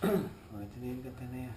Oh, itu dia katanya.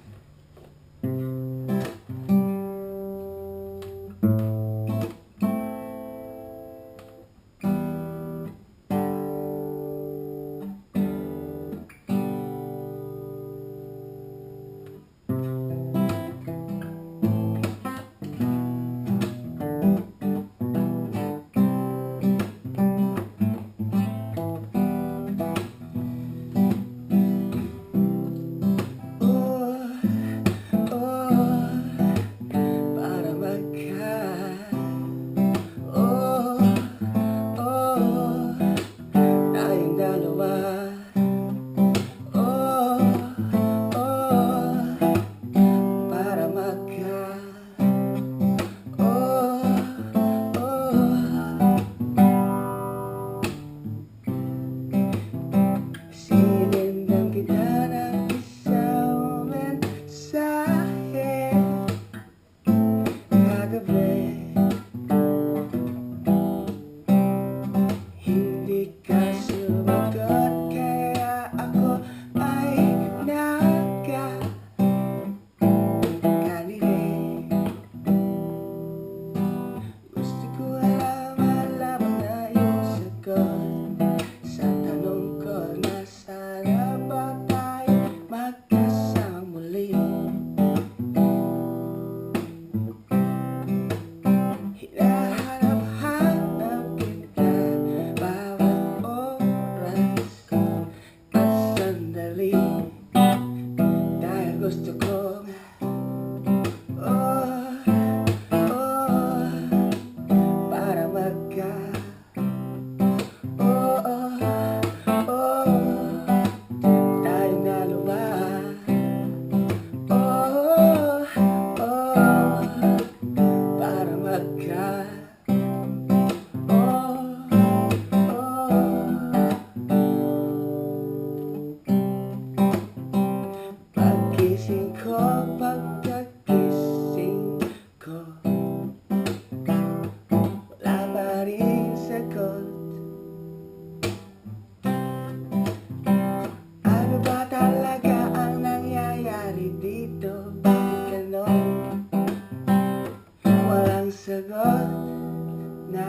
heart sagot na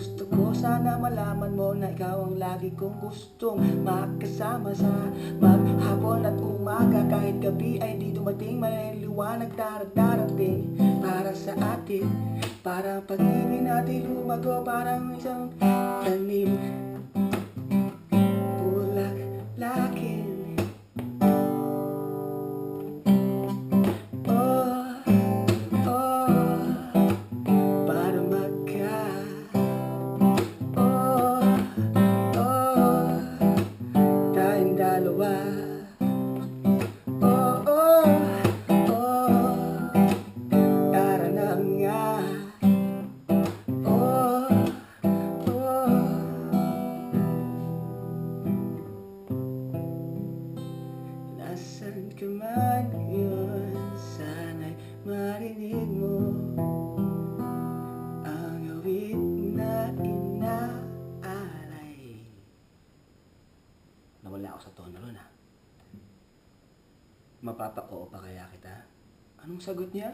gusto ko. Sana malaman mo na ikaw ang lagi kong gustong makasama sa maghapon at umaga. Kahit gabi ay di dumating may liwanag darating Para sa atin, para ang pag-ibig natin lumago Parang isang tanim. Bulak ka man ngayon Sana'y marinig mo Ang awit na inaalay Nawala ako sa tono ron ha Mapapa-oo pa kaya kita? Anong sagot niya?